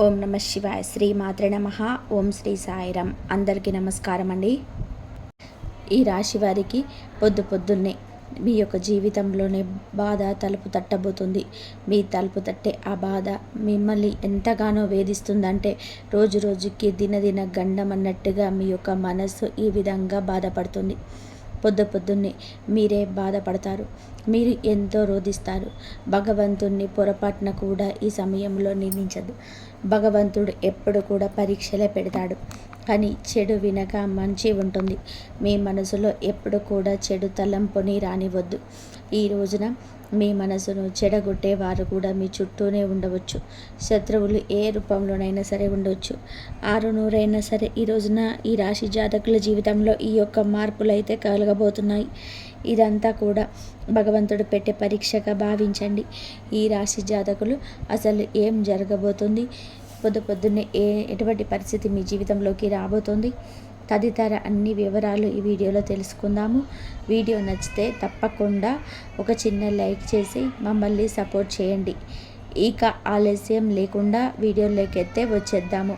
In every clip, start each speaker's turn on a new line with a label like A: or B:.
A: ఓం నమ శివాయ శ్రీ మాత్ర నమ. ఓం శ్రీ సాయిరం అందరికీ నమస్కారం అండి. ఈ రాశి వారికి పొద్దు పొద్దున్నే మీ యొక్క జీవితంలోనే బాధ తలుపు తట్టబోతుంది. మీ తలుపు తట్టే ఆ బాధ మిమ్మల్ని ఎంతగానో వేధిస్తుందంటే రోజు రోజుకి దినదిన గండం అన్నట్టుగా మీ యొక్క మనస్సు ఈ విధంగా బాధపడుతుంది. పొద్దు పొద్దున్నే మీరే బాధపడతారు. మీరు ఎంతో రోధిస్తారు. భగవంతుణ్ణి పొరపాటున కూడా ఈ సమయంలో నిందించదు. భగవంతుడు ఎప్పుడు కూడా పరీక్షలే పెడతాడు. కానీ చెడు వినక మంచి ఉంటుంది. మీ మనసులో ఎప్పుడు కూడా చెడు తలంపుని రానివద్దు. ఈ రోజున మీ మనసును చెడగొట్టే వారు కూడా మీ చుట్టూనే ఉండవచ్చు. శత్రువులు ఏ రూపంలోనైనా సరే ఉండవచ్చు ఆరు నూరైనా సరే ఈ రోజున ఈ రాశి జాతకుల జీవితంలో ఈ యొక్క మార్పులు అయితే కలగబోతున్నాయి. ఇదంతా కూడా భగవంతుడు పెట్టే పరీక్షగా భావించండి. ఈ రాశి జాతకులు అసలు ఏం జరగబోతుంది? పొద్దు పొద్దున్నే ఏ ఎటువంటి పరిస్థితి మీ జీవితంలోకి రాబోతోంది? తదితర అన్ని వివరాలు ఈ వీడియోలో తెలుసుకుందాము. వీడియో నచ్చితే తప్పకుండా ఒక చిన్న లైక్ చేసి మమ్మల్ని సపోర్ట్ చేయండి. ఇక ఆలస్యం లేకుండా వీడియోలోకి ఎత్తే వచ్చేద్దాము.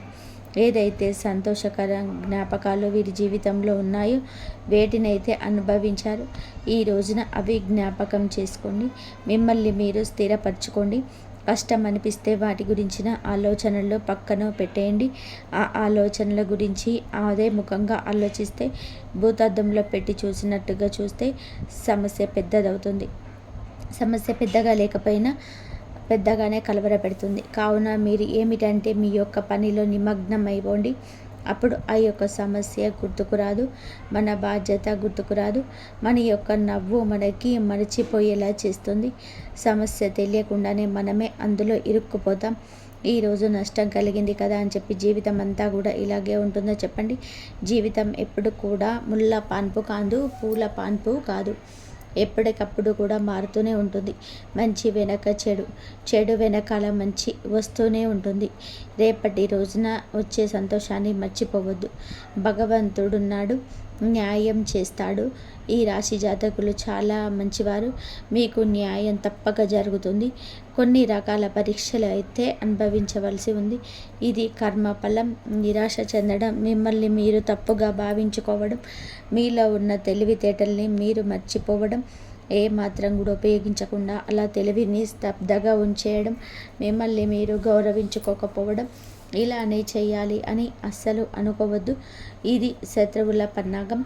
A: ఏదైతే సంతోషకర జ్ఞాపకాలు వీరి జీవితంలో ఉన్నాయో వేటినైతే అనుభవించారు ఈ రోజున అవి జ్ఞాపకం చేసుకోండి మిమ్మల్ని మీరు స్థిరపరచుకోండి. కష్టం అనిపిస్తే వాటి గురించిన ఆలోచనలు పక్కన పెట్టేయండి. ఆ ఆలోచనల గురించి అదే ముఖంగా ఆలోచిస్తే భూతద్దంలో పెట్టి చూసినట్టుగా చూస్తే సమస్య పెద్దదవుతుంది. సమస్య పెద్దగా లేకపోయినా పెద్దగానే కలవర పెడుతుంది కావున మీరు ఏమిటంటే మీ యొక్క పనిలో నిమగ్నం అయిపోండి అప్పుడు ఆ యొక్క సమస్య గుర్తుకు రాదు మన బాధ్యత గుర్తుకు రాదు. మన యొక్క నవ్వు మనకి మరచిపోయేలా చేస్తుంది. సమస్య తెలియకుండానే మనమే అందులో ఇరుక్కుపోతాం. ఈరోజు నష్టం కలిగింది కదా అని చెప్పి జీవితం అంతా కూడా ఇలాగే ఉంటుందో చెప్పండి. జీవితం ఎప్పుడు కూడా ముళ్ళ పాన్పు కాదు పూల పాన్పు కాదు. ఎప్పటికప్పుడు కూడా మారుతూనే ఉంటుంది. మంచి వెనక చెడు చెడు వెనకాల మంచి వస్తూనే ఉంటుంది. రేపటి రోజున వచ్చే సంతోషాన్ని మర్చిపోవద్దు. భగవంతుడున్నాడు. న్యాయం చేస్తాడు. ఈ రాశి జాతకులు చాలా మంచివారు. మీకు న్యాయం తప్పక జరుగుతుంది. కొన్ని రకాల పరీక్షలు అయితే అనుభవించవలసి ఉంది. ఇది కర్మఫలం నిరాశ చెందడం మిమ్మల్ని మీరు తప్పుగా భావించుకోవడం మీలో ఉన్న తెలివితేటల్ని మీరు మర్చిపోవడం ఏ మాత్రం కూడా ఉపయోగించకుండా అలా తెలివిని స్తబ్దగా ఉంచేయడం మిమ్మల్ని మీరు గౌరవించుకోకపోవడం ఇలానే చేయాలి అని అస్సలు అనుకోవద్దు. ఇది శత్రువుల పన్నాగం.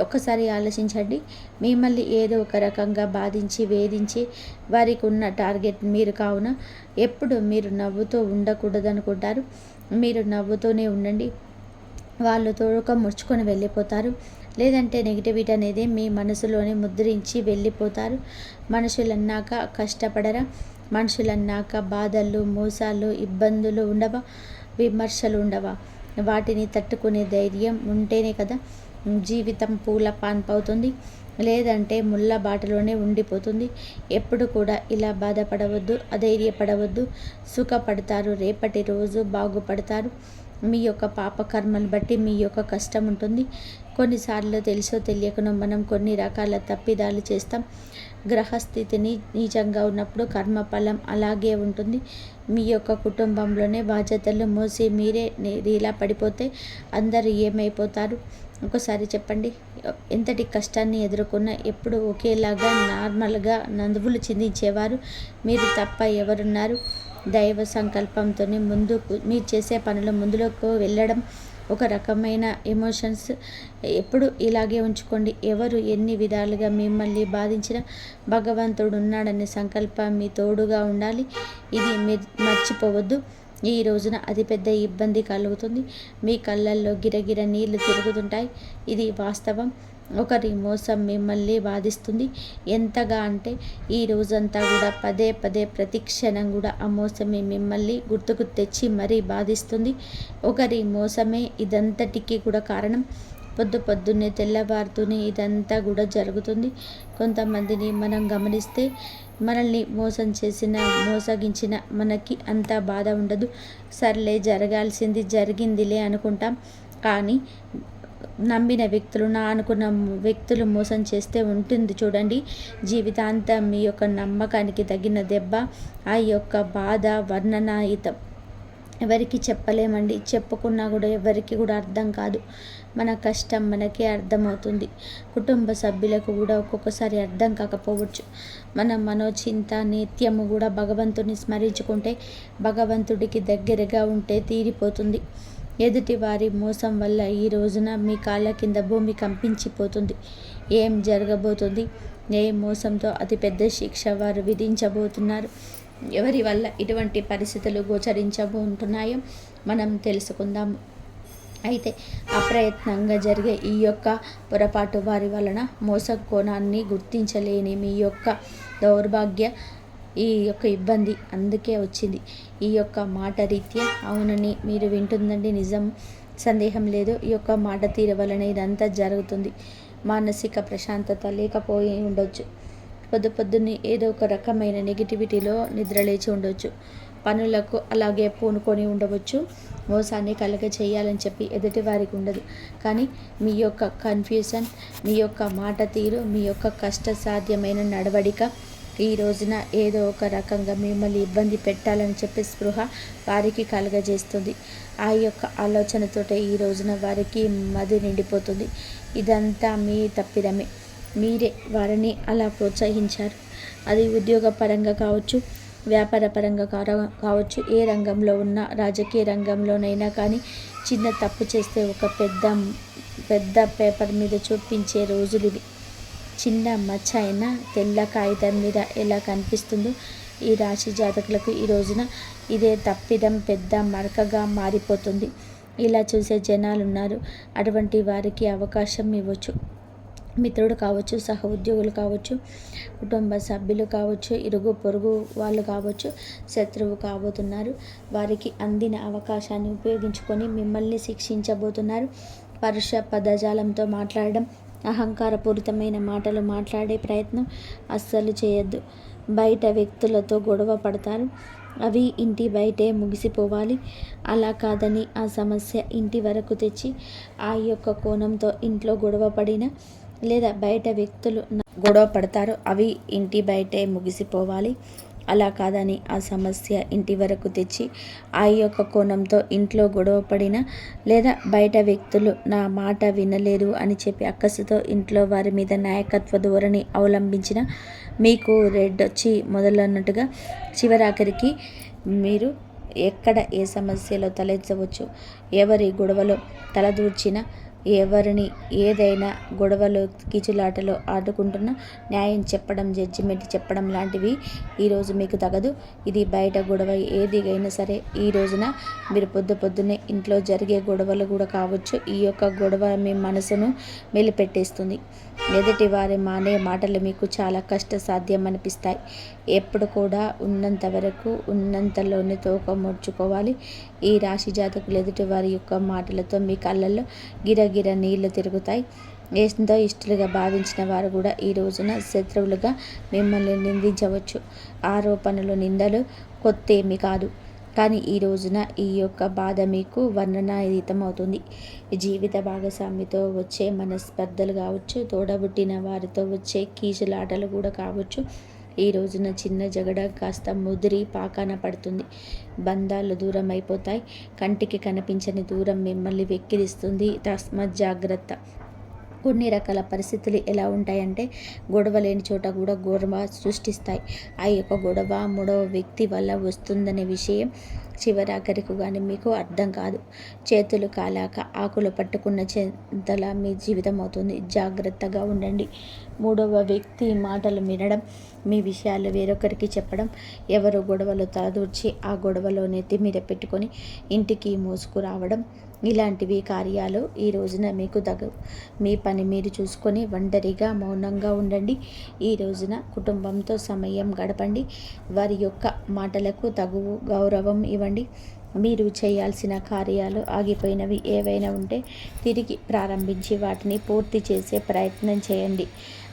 A: ఒక్కసారి ఆలోచించండి. మిమ్మల్ని ఏదో ఒక రకంగా బాధించి వేధించి వారికి ఉన్న టార్గెట్ మీరు కావున ఎప్పుడు మీరు నవ్వుతూ ఉండకూడదనుకుంటారు. మీరు నవ్వుతూనే ఉండండి. వాళ్ళు తోడుక ముడుచుకొని వెళ్ళిపోతారు. లేదంటే నెగిటివిటీ అనేది మీ మనసులోనే ముద్రించి వెళ్ళిపోతారు. మనుషులన్నాక కష్టపడరా. మనుషులన్నాక బాధలు మోసాలు ఇబ్బందులు ఉండవా? విమర్శలు ఉండవా వాటిని తట్టుకునే ధైర్యం ఉంటేనే కదా జీవితం పూల పాన్పవుతుంది. లేదంటే ముళ్ళ బాటలోనే ఉండిపోతుంది. ఎప్పుడు కూడా ఇలా బాధపడవద్దు అధైర్యపడవద్దు. సుఖపడతారు రేపటి రోజు బాగుపడతారు. మీ యొక్క పాపకర్మను బట్టి మీ యొక్క కష్టం ఉంటుంది కొన్నిసార్లు తెలుసో తెలియకనో మనం కొన్ని రకాల తప్పిదాలు చేస్తాం. గ్రహస్థితిని నీచంగా ఉన్నప్పుడు కర్మఫలం అలాగే ఉంటుంది. మీ యొక్క కుటుంబంలోనే బాధ్యతలు మోసి మీరే ఇలా పడిపోతే అందరూ ఏమైపోతారు? ఒకసారి చెప్పండి. ఎంతటి కష్టాన్ని ఎదుర్కొన్నా ఎప్పుడు ఒకేలాగా నార్మల్గా నందువులు చిందించేవారు. మీరు తప్ప ఎవరున్నారు? దైవ సంకల్పంతో ముందుకు మీరు చేసే పనులు ముందులోకి వెళ్ళడం ఒక రకమైన ఎమోషన్స్. ఎప్పుడు ఇలాగే ఉంచుకోండి. ఎవరు ఎన్ని విధాలుగా మిమ్మల్ని బాధించిన భగవంతుడు ఉన్నాడనే సంకల్పం మీ తోడుగా ఉండాలి. ఇది మర్చిపోవద్దు. ఈ రోజున అతిపెద్ద ఇబ్బంది కలుగుతుంది. మీ కళ్ళల్లో గిరగిర నీళ్ళు తిరుగుతుంటాయి. ఇది వాస్తవం. ఒకరి మోసం మిమ్మల్ని బాధిస్తుంది. ఎంతగా అంటే ఈ రోజంతా కూడా పదే పదే ప్రతి క్షణం కూడా ఆ మోసమే మిమ్మల్ని గుర్తుకు తెచ్చి మరీ బాధిస్తుంది. ఒకరి మోసమే ఇదంతటికీ కూడా కారణం. పొద్దు పొద్దున్నే తెల్లవారుతూనే ఇదంతా కూడా జరుగుతుంది. కొంతమందిని మనం గమనిస్తే మనల్ని మోసం చేసిన మోసగించిన మనకి అంత బాధ ఉండదు. సర్లే జరగాల్సింది జరిగిందిలే అనుకుంటాం. కానీ నమ్మిన వ్యక్తులు నా అనుకున్న వ్యక్తులు మోసం చేస్తే ఉంటుంది చూడండి. జీవితాంతం మీ యొక్క నమ్మకానికి తగిన దెబ్బ ఆ యొక్క బాధ వర్ణనాయుతం ఎవరికి చెప్పలేమండి. చెప్పుకున్నా కూడా ఎవరికి కూడా అర్థం కాదు. మన కష్టం మనకే అర్థమవుతుంది. కుటుంబ సభ్యులకు కూడా ఒక్కొక్కసారి అర్థం కాకపోవచ్చు. మన మనోచింత నిత్యము కూడా భగవంతుని స్మరించుకుంటే భగవంతుడికి దగ్గరగా ఉంటే తీరిపోతుంది. ఎదుటి వారి మోసం వల్ల ఈ రోజున మీ కాళ్ళ కింద భూమి కంపించిపోతుంది. ఏం జరగబోతుంది? ఏ మోసంతో అతిపెద్ద శిక్ష వారు విధించబోతున్నారు? ఎవరి వల్ల ఇటువంటి పరిస్థితులు గోచరించబోతున్నాయో మనం తెలుసుకుందాము. అయితే అప్రయత్నంగా జరిగే ఈ యొక్క పొరపాటు వారి వలన మోసకోణాన్ని గుర్తించలేని మీ యొక్క దౌర్భాగ్య ఈ యొక్క ఇబ్బంది అందుకే వచ్చింది. ఈ యొక్క మాట రీత్యా అవునని మీరు వింటుందండి. నిజం సందేహం లేదు. ఈ యొక్క మాట తీర వలన ఇదంతా జరుగుతుంది. మానసిక ప్రశాంతత లేకపోయి ఉండొచ్చు. పొద్దు పొద్దున్నే ఏదో ఒక రకమైన నెగిటివిటీలో నిద్రలేచి ఉండొచ్చు. పనులకు అలాగే పూనుకొని ఉండవచ్చు. మోసాన్ని కలగ చేయాలని చెప్పి ఎదుటి వారికి ఉండదు. కానీ మీ యొక్క కన్ఫ్యూజన్ మీ యొక్క మాట తీరు మీ యొక్క కష్ట సాధ్యమైన నడవడిక ఈ రోజున ఏదో ఒక రకంగా మిమ్మల్ని ఇబ్బంది పెట్టాలని చెప్పి స్పృహ వారికి కలగజేస్తుంది. ఆ యొక్క ఆలోచనతోటే ఈ రోజున వారికి మది నిండిపోతుంది. ఇదంతా మీ తప్పిదమే. మీరే వారిని అలా ప్రోత్సహించారు. అది ఉద్యోగపరంగా కావచ్చు వ్యాపారపరంగా కావచ్చు ఏ రంగంలో ఉన్నా రాజకీయ రంగంలోనైనా కానీ చిన్న తప్పు చేస్తే ఒక పెద్ద పెద్ద పేపర్ మీద చూపించే రోజులు ఇవి చిన్న మచ్చ అయినా తెల్ల కాగితం మీద ఎలా కనిపిస్తుందో ఈ రాశి జాతకులకు ఈ రోజున ఇదే తప్పిదం పెద్ద మరకగా మారిపోతుంది. ఇలా చూసే జనాలు ఉన్నారు. అటువంటి వారికి అవకాశం ఇవ్వచ్చు. మిత్రుడు కావచ్చు సహ ఉద్యోగులు కావచ్చు కుటుంబ సభ్యులు కావచ్చు ఇరుగు పొరుగు వాళ్ళు కావచ్చు శత్రువు కాబోతున్నారు. వారికి అందిన అవకాశాన్ని ఉపయోగించుకొని మిమ్మల్ని శిక్షించబోతున్నారు. పరుష పదజాలంతో మాట్లాడడం అహంకారపూరితమైన మాటలు మాట్లాడే ప్రయత్నం అస్సలు చేయొద్దు. బయట వ్యక్తులతో గొడవ పడతారు. అవి ఇంటి బయటే ముగిసిపోవాలి. అలా కాదని ఆ సమస్య ఇంటి వరకు తెచ్చి ఆ యొక్క కోణంతో ఇంట్లో గొడవ పడిన లేదా బయట వ్యక్తులు గొడవ పడతారు అవి ఇంటి బయటే ముగిసిపోవాలి. అలా కాదని ఆ సమస్య ఇంటి వరకు తెచ్చి ఆ యొక్క కోణంతో ఇంట్లో గొడవ పడిన లేదా బయట వ్యక్తులు నా మాట వినలేరు అని చెప్పి అక్కసుతో ఇంట్లో వారి మీద నాయకత్వ ధోరణి అవలంబించిన మీకు రెడ్ వచ్చి మొదలన్నట్టుగా చివరాఖరికి మీరు ఎక్కడ ఏ సమస్యలో తలెత్తవచ్చు? ఎవరి గొడవలో తలదూర్చినా ఎవరిని ఏదైనా గొడవలు కీచులాటలో ఆడుకుంటున్నా న్యాయం చెప్పడం జడ్జిమెంట్ చెప్పడం లాంటివి ఈరోజు మీకు తగదు. ఇది బయట గొడవ ఏదిగైనా సరే ఈ రోజున మీరు పొద్దు పొద్దున్నే ఇంట్లో జరిగే గొడవలు కూడా కావచ్చు. ఈ యొక్క గొడవ మీ మనసును మెలిపెట్టేస్తుంది. ఎదుటి వారి మానే మాటలు మీకు చాలా కష్ట సాధ్యం అనిపిస్తాయి ఎప్పుడు కూడా ఉన్నంత వరకు ఉన్నంతలోనే తోక ముడుచుకోవాలి. ఈ రాశి జాతకులు ఎదుటి వారి యొక్క మాటలతో మీ కళ్ళల్లో గిరగిర నీళ్ళు తిరుగుతాయి. ఎంతో ఇష్టలుగా భావించిన వారు కూడా ఈ రోజున శత్రువులుగా మిమ్మల్ని నిందించవచ్చు. ఆరోపణలు నిందలు కొత్త ఏమి కాదు. కానీ ఈ రోజున ఈ యొక్క బాధ మీకు వర్ణనాతీతం అవుతుంది జీవిత భాగస్వామితో వచ్చే మనస్పర్ధలు కావచ్చు తోడబుట్టిన వారితో వచ్చే కీచులాటలు కూడా కావచ్చు. ఈ రోజున చిన్న జగడ కాస్త ముదిరి పాకాన పడుతుంది. బంధాలు దూరం అయిపోతాయి కంటికి కనిపించని దూరం మిమ్మల్ని వెక్కిరిస్తుంది. తస్మత్ జాగ్రత్త. కొన్ని రకాల పరిస్థితులు ఎలా ఉంటాయంటే గొడవ లేని చోట కూడా గొడవ సృష్టిస్తాయి. ఆ యొక్క గొడవ మూడవ వ్యక్తి వల్ల వస్తుందనే విషయం చివరాఖరికి కానీ మీకు అర్థం కాదు. చేతులు కాలాక ఆకులు పట్టుకున్న చెంతలా మీ జీవితం అవుతుంది. జాగ్రత్తగా ఉండండి. మూడవ వ్యక్తి మాటలు వినడం మీ విషయాలు వేరొకరికి చెప్పడం ఎవరు గొడవలు తలదూర్చి ఆ గొడవలో నెత్తి మీద పెట్టుకొని ఇంటికి మోసుకురావడం ఇలాంటివి కార్యాలు ఈ రోజున మీకు తగవు మీ పని మీరు చూసుకొని ఒంటరిగా మౌనంగా ఉండండి. ఈ రోజున కుటుంబంతో సమయం గడపండి. వారి యొక్క మాటలకు తగు గౌరవం ఇవ్వండి. మీరు చేయాల్సిన కార్యాలు ఆగిపోయినవి ఏవైనా ఉంటే తిరిగి ప్రారంభించి వాటిని పూర్తి చేసే ప్రయత్నం చేయండి.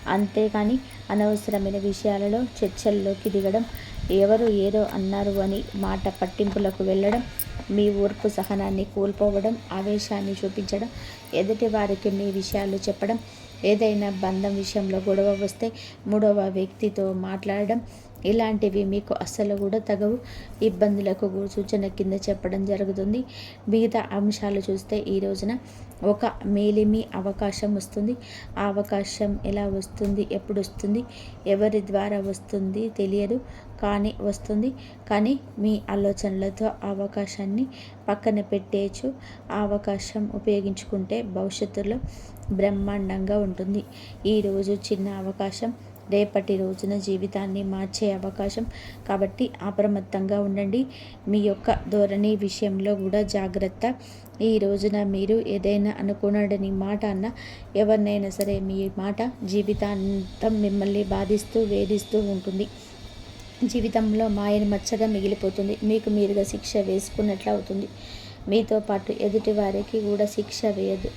A: అంతేకాని అనవసరమైన విషయాలలో చర్చల్లోకి దిగడం ఎవరు ఏదో అన్నారు అని మాట పట్టింపులకు వెళ్ళడం మీ ఓర్పు సహనాన్ని కోల్పోవడం ఆవేశాన్ని చూపించడం ఎదుటి వారికి మీ విషయాలు చెప్పడం ఏదైనా బంధం విషయంలో గొడవ వస్తే మూడవ వ్యక్తితో మాట్లాడడం ఇలాంటివి మీకు అస్సలు కూడా తగవు. ఇబ్బందులకు సూచన కింద చెప్పడం జరుగుతుంది. మిగతా అంశాలు చూస్తే ఈ రోజున ఒక మేలిమి అవకాశం వస్తుంది. ఆ అవకాశం ఎలా వస్తుంది? ఎప్పుడు వస్తుంది? ఎవరి ద్వారా వస్తుంది తెలియదు కానీ వస్తుంది. కానీ మీ ఆలోచనలతో అవకాశాన్ని పక్కన పెట్టేయచ్చు. ఆ అవకాశం ఉపయోగించుకుంటే భవిష్యత్తులో బ్రహ్మాండంగా ఉంటుంది. ఈరోజు చిన్న అవకాశం రేపటి రోజున జీవితాన్ని మార్చే అవకాశం. కాబట్టి అప్రమత్తంగా ఉండండి. మీ యొక్క ధోరణి విషయంలో కూడా జాగ్రత్త. ఈ రోజున మీరు ఏదైనా అనుకున్నాడని మాట అన్న ఎవరినైనా సరే మీ మాట జీవితాంతం మిమ్మల్ని బాధిస్తూ వేధిస్తూ ఉంటుంది. జీవితంలో మాయని మచ్చగా మిగిలిపోతుంది. మీకు మీరుగా శిక్ష వేసుకున్నట్లు అవుతుంది. మీతో పాటు ఎదుటి వారికి కూడా శిక్ష వేయదు.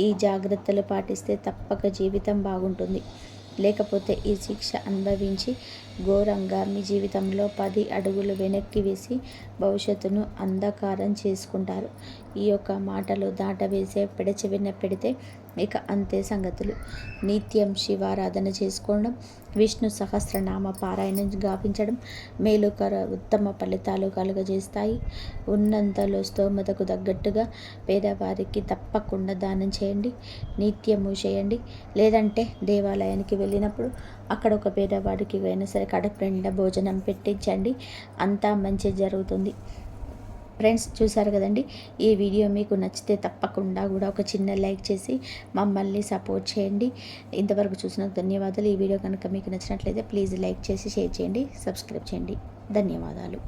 A: ఈ జాగ్రత్తలు పాటిస్తే తప్పక జీవితం బాగుంటుంది. లేకపోతే ఈ శిక్ష అనుభవించి ఘోరంగా మీ జీవితంలో పది అడుగులు వెనక్కి వేసి భవిష్యత్తును అంధకారం చేసుకుంటారు. ఈ యొక్క మాటలు దాటవేసే పెడచెవిన పెడితే ఇక అంతే సంగతులు. నిత్యం శివారాధన చేసుకోవడం విష్ణు సహస్రనామ పారాయణం గావించడం మేలుకర ఉత్తమ ఫలితాలు కలుగజేస్తాయి. ఉన్నంతలో స్తోమతకు తగ్గట్టుగా పేదవారికి తప్పకుండా దానం చేయండి నిత్యము చేయండి. లేదంటే దేవాలయానికి వెళ్ళినప్పుడు అక్కడ ఒక పేదవాడికి అయినా సరే కడప నిండా భోజనం పెట్టించండి. అంతా మంచి జరుగుతుంది. ఫ్రెండ్స్ చూసారు కదండి? ఈ వీడియో మీకు నచ్చితే తప్పకుండా కూడా ఒక చిన్న లైక్ చేసి మమ్మల్ని సపోర్ట్ చేయండి. ఇంతవరకు చూసిన ధన్యవాదాలు. ఈ వీడియో కనుక మీకు నచ్చినట్లయితే ప్లీజ్ లైక్ చేసి షేర్ చేయండి సబ్స్క్రైబ్ చేయండి. ధన్యవాదాలు.